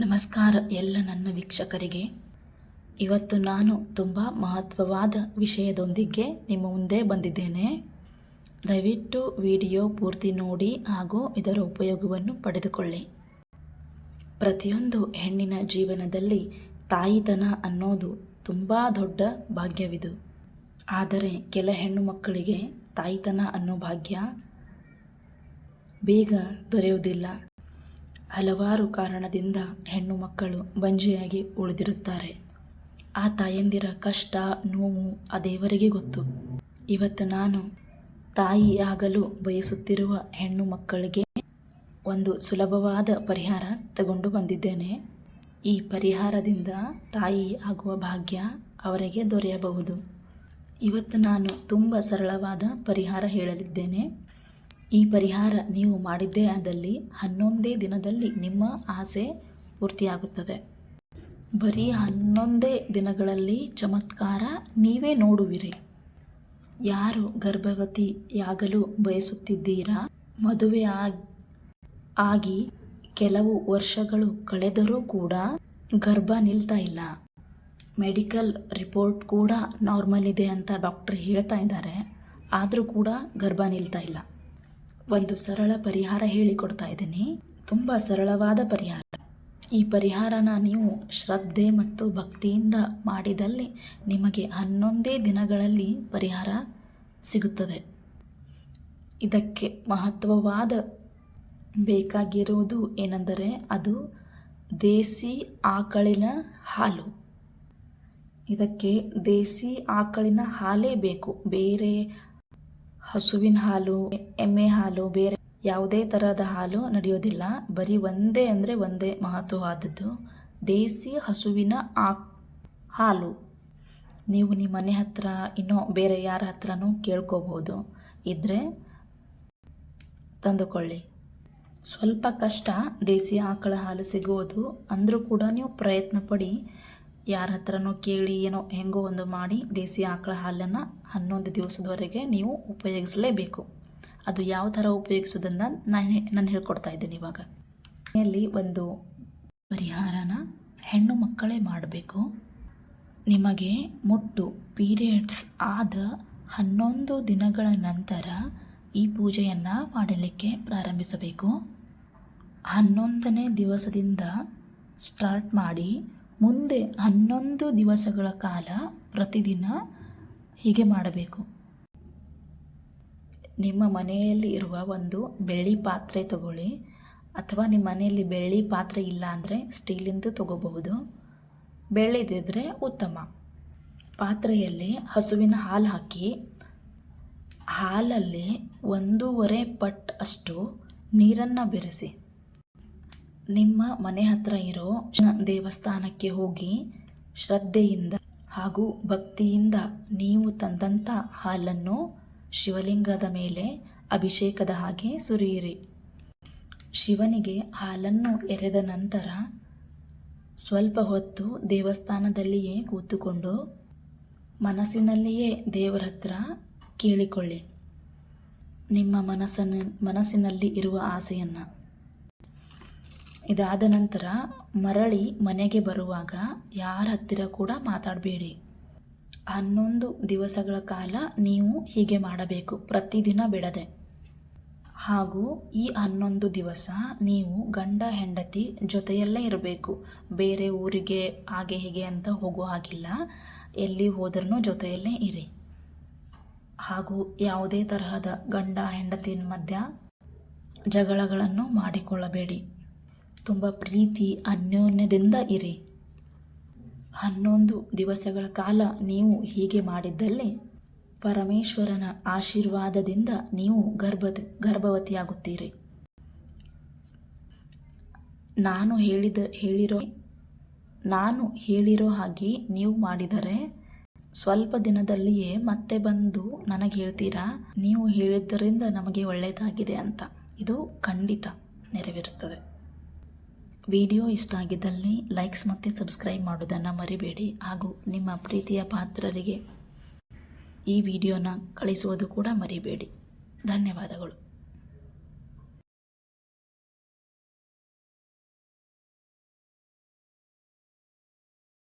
ನಮಸ್ಕಾರ ಎಲ್ಲ ನನ್ನ ವೀಕ್ಷಕರಿಗೆ. ಇವತ್ತು ನಾನು ತುಂಬ ಮಹತ್ವವಾದ ವಿಷಯದೊಂದಿಗೆ ನಿಮ್ಮ ಮುಂದೆ ಬಂದಿದ್ದೇನೆ. ದಯವಿಟ್ಟು ವಿಡಿಯೋ ಪೂರ್ತಿ ನೋಡಿ ಹಾಗೂ ಇದರ ಉಪಯೋಗವನ್ನು ಪಡೆದುಕೊಳ್ಳಿ. ಪ್ರತಿಯೊಂದು ಹೆಣ್ಣಿನ ಜೀವನದಲ್ಲಿ ತಾಯಿತನ ಅನ್ನೋದು ತುಂಬ ದೊಡ್ಡ ಭಾಗ್ಯವಿದು. ಆದರೆ ಕೆಲ ಹೆಣ್ಣು ಮಕ್ಕಳಿಗೆ ತಾಯಿತನ ಅನ್ನೋ ಭಾಗ್ಯ ಬೇಗ ದೊರೆಯುವುದಿಲ್ಲ. ಹಲವಾರು ಕಾರಣದಿಂದ ಹೆಣ್ಣು ಮಕ್ಕಳು ಬಂಜೆಯಾಗಿ ಉಳಿದಿರುತ್ತಾರೆ. ಆ ತಾಯಂದಿರ ಕಷ್ಟ, ನೋವು ಆ ದೇವರಿಗೆ ಗೊತ್ತು. ಇವತ್ತು ನಾನು ತಾಯಿಯಾಗಲು ಬಯಸುತ್ತಿರುವ ಹೆಣ್ಣು ಮಕ್ಕಳಿಗೆ ಒಂದು ಸುಲಭವಾದ ಪರಿಹಾರ ತಗೊಂಡು ಬಂದಿದ್ದೇನೆ. ಈ ಪರಿಹಾರದಿಂದ ತಾಯಿ ಆಗುವ ಭಾಗ್ಯ ಅವರಿಗೆ ದೊರೆಯಬಹುದು. ಇವತ್ತು ನಾನು ತುಂಬ ಸರಳವಾದ ಪರಿಹಾರ ಹೇಳಲಿದ್ದೇನೆ. ಈ ಪರಿಹಾರ ನೀವು ಮಾಡಿದ್ದೇ ಆದಲ್ಲಿ ಹನ್ನೊಂದೇ ದಿನದಲ್ಲಿ ನಿಮ್ಮ ಆಸೆ ಪೂರ್ತಿಯಾಗುತ್ತದೆ. ಬರೀ ಹನ್ನೊಂದೇ ದಿನಗಳಲ್ಲಿ ಚಮತ್ಕಾರ ನೀವೇ ನೋಡುವಿರಿ. ಯಾರು ಗರ್ಭವತಿಯಾಗಲು ಬಯಸುತ್ತಿದ್ದೀರಾ? ಮದುವೆ ಆಗ್- ಕೆಲವು ವರ್ಷಗಳು ಕಳೆದರೂ ಕೂಡ ಗರ್ಭ ನಿಲ್ತಾ ಇಲ್ಲ. ಮೆಡಿಕಲ್ ರಿಪೋರ್ಟ್ ಕೂಡ ನಾರ್ಮಲ್ ಇದೆ ಅಂತ ಡಾಕ್ಟ್ರ್ ಹೇಳ್ತಾ ಇದ್ದಾರೆ. ಆದರೂ ಕೂಡ ಗರ್ಭ ನಿಲ್ತಾ ಇಲ್ಲ. ಒಂದು ಸರಳ ಪರಿಹಾರ ಹೇಳಿಕೊಡ್ತಾ ಇದ್ದೀನಿ. ತುಂಬ ಸರಳವಾದ ಪರಿಹಾರ. ಈ ಪರಿಹಾರನ ನೀವು ಶ್ರದ್ಧೆ ಮತ್ತು ಭಕ್ತಿಯಿಂದ ಮಾಡಿದಲ್ಲಿ ನಿಮಗೆ ಹನ್ನೊಂದೇ ದಿನಗಳಲ್ಲಿ ಪರಿಹಾರ ಸಿಗುತ್ತದೆ. ಇದಕ್ಕೆ ಮಹತ್ವವಾದ ಬೇಕಾಗಿರುವುದು ಏನೆಂದರೆ ಅದು ದೇಸಿ ಆಕಳಿನ ಹಾಲು. ಇದಕ್ಕೆ ದೇಸಿ ಆಕಳಿನ ಹಾಲೇ ಬೇಕು. ಬೇರೆ ಹಸುವಿನ ಹಾಲು, ಎಮ್ಮೆ ಹಾಲು, ಬೇರೆ ಯಾವುದೇ ಥರದ ಹಾಲು ನಡೆಯೋದಿಲ್ಲ. ಬರೀ ಒಂದೇ ಅಂದರೆ ಒಂದೇ ಮಹತ್ವವಾದದ್ದು. ದೇಸಿ ಹಸುವಿನ ಆ ಹಾಲು. ನೀವು ನಿಮ್ಮ ಮನೆ ಹತ್ರ ಇನ್ನೂ ಬೇರೆ ಯಾರ ಹತ್ರನೂ ಕೇಳ್ಕೋಬೋದು. ಇದ್ದರೆ ತಂದುಕೊಳ್ಳಿ. ಸ್ವಲ್ಪ ಕಷ್ಟ ದೇಸಿ ಆಕಳ ಹಾಲು ಸಿಗುವುದು ಅಂದರೂ ಕೂಡ ನೀವು ಪ್ರಯತ್ನ ಪಡಿ. ಯಾರ ಹತ್ರನೋ ಕೇಳಿ ಏನೋ ಹೆಂಗೋ ಒಂದು ಮಾಡಿ ದೇಸಿ ಆಕಳ ಹಾಲನ್ನು ಹನ್ನೊಂದು ದಿವಸದವರೆಗೆ ನೀವು ಉಪಯೋಗಿಸಲೇಬೇಕು. ಅದು ಯಾವ ಥರ ಉಪಯೋಗಿಸೋದನ್ನು ನಾನು ನಾನು ಹೇಳ್ಕೊಡ್ತಾ ಇದ್ದೀನಿ ಇವಾಗ. ಮನೆಯಲ್ಲಿ ಒಂದು ಪರಿಹಾರನ ಹೆಣ್ಣು ಮಕ್ಕಳೇ ಮಾಡಬೇಕು. ನಿಮಗೆ ಮುಟ್ಟು, ಪೀರಿಯಡ್ಸ್ ಆದ ಹನ್ನೊಂದು ದಿನಗಳ ನಂತರ ಈ ಪೂಜೆಯನ್ನು ಮಾಡಲಿಕ್ಕೆ ಪ್ರಾರಂಭಿಸಬೇಕು. ಹನ್ನೊಂದನೇ ದಿವಸದಿಂದ ಸ್ಟಾರ್ಟ್ ಮಾಡಿ ಮುಂದೆ ಹನ್ನೊಂದು ದಿವಸಗಳ ಕಾಲ ಪ್ರತಿದಿನ ಹೀಗೆ ಮಾಡಬೇಕು. ನಿಮ್ಮ ಮನೆಯಲ್ಲಿ ಇರುವ ಒಂದು ಬೆಳ್ಳಿ ಪಾತ್ರೆ ತಗೊಳ್ಳಿ ಅಥವಾ ನಿಮ್ಮ ಮನೆಯಲ್ಲಿ ಬೆಳ್ಳಿ ಪಾತ್ರೆ ಇಲ್ಲ ಅಂದರೆ ಸ್ಟೀಲಿಂದು ತಗೋಬಹುದು. ಬೆಳ್ಳಿದಿದ್ರೆ ಉತ್ತಮ. ಪಾತ್ರೆಯಲ್ಲಿ ಹಸುವಿನ ಹಾಲು ಹಾಕಿ. ಹಾಲಲ್ಲಿ ಒಂದೂವರೆ ಪಟ್ ಅಷ್ಟು ನೀರನ್ನು ಬೆರೆಸಿ. ನಿಮ್ಮ ಮನೆ ಹತ್ರ ಇರೋ ದೇವಸ್ಥಾನಕ್ಕೆ ಹೋಗಿ ಶ್ರದ್ಧೆಯಿಂದ ಹಾಗೂ ಭಕ್ತಿಯಿಂದ ನೀವು ತಂದಂಥ ಹಾಲನ್ನು ಶಿವಲಿಂಗದ ಮೇಲೆ ಅಭಿಷೇಕದ ಹಾಗೆ ಸುರಿಯಿರಿ. ಶಿವನಿಗೆ ಹಾಲನ್ನು ಎರೆದ ನಂತರ ಸ್ವಲ್ಪ ಹೊತ್ತು ದೇವಸ್ಥಾನದಲ್ಲಿಯೇ ಕೂತುಕೊಂಡು ಮನಸ್ಸಿನಲ್ಲಿಯೇ ದೇವರ ಹತ್ರ ಕೇಳಿಕೊಳ್ಳಿ. ನಿಮ್ಮ ಮನಸ್ಸನ್ನು ಮನಸ್ಸಿನಲ್ಲಿ ಇರುವ ಆಸೆಯನ್ನು. ಇದಾದ ನಂತರ ಮರಳಿ ಮನೆಗೆ ಬರುವಾಗ ಯಾರ ಹತ್ತಿರ ಕೂಡ ಮಾತಾಡಬೇಡಿ. ಹನ್ನೊಂದು ದಿವಸಗಳ ಕಾಲ ನೀವು ಹೀಗೆ ಮಾಡಬೇಕು. ಪ್ರತಿದಿನ ಬಿಡದೆ. ಹಾಗೂ ಈ ಹನ್ನೊಂದು ದಿವಸ ನೀವು ಗಂಡ, ಹೆಂಡತಿ ಜೊತೆಯಲ್ಲೇ ಇರಬೇಕು. ಬೇರೆ ಊರಿಗೆ ಹಾಗೆ ಹೀಗೆ ಅಂತ ಹೋಗೋ ಹಾಗಿಲ್ಲ. ಎಲ್ಲಿ ಹೋದ್ರೂ ಜೊತೆಯಲ್ಲೇ ಇರಿ. ಹಾಗೂ ಯಾವುದೇ ತರಹದ ಗಂಡ, ಹೆಂಡತಿಯ ಮಧ್ಯ ಜಗಳಗಳನ್ನು ಮಾಡಿಕೊಳ್ಳಬೇಡಿ. ತುಂಬ ಪ್ರೀತಿ, ಅನ್ಯೋನ್ಯದಿಂದ ಇರಿ. ಹನ್ನೊಂದು ದಿವಸಗಳ ಕಾಲ ನೀವು ಹೀಗೆ ಮಾಡಿದ್ದಲ್ಲಿ ಪರಮೇಶ್ವರನ ಆಶೀರ್ವಾದದಿಂದ ನೀವು ಗರ್ಭ ಗರ್ಭವತಿಯಾಗುತ್ತೀರಿ. ನಾನು ಹೇಳಿದ, ಹೇಳಿರೋ, ನಾನು ಹೇಳಿರೋ ಹಾಗೆ ನೀವು ಮಾಡಿದರೆ ಸ್ವಲ್ಪ ದಿನದಲ್ಲಿಯೇ ಮತ್ತೆ ಬಂದು ನನಗೆ ಹೇಳ್ತೀರಾ? ನೀವು ಹೇಳಿದ್ದರಿಂದ ನಮಗೆ ಒಳ್ಳೆಯದಾಗಿದೆ ಅಂತ. ಇದು ಖಂಡಿತ ನೆರವೇರುತ್ತದೆ. ವಿಡಿಯೋ ಇಷ್ಟ ಆಗಿದ್ದಲ್ಲಿ ಲೈಕ್ಸ್ ಮತ್ತು ಸಬ್ಸ್ಕ್ರೈಬ್ ಮಾಡೋದನ್ನು ಮರಿಬೇಡಿ ಹಾಗೂ ನಿಮ್ಮ ಪ್ರೀತಿಯ ಪಾತ್ರರಿಗೆ ಈ ವಿಡಿಯೋನ ಕಳಿಸುವುದು ಕೂಡ ಮರಿಬೇಡಿ. ಧನ್ಯವಾದಗಳು.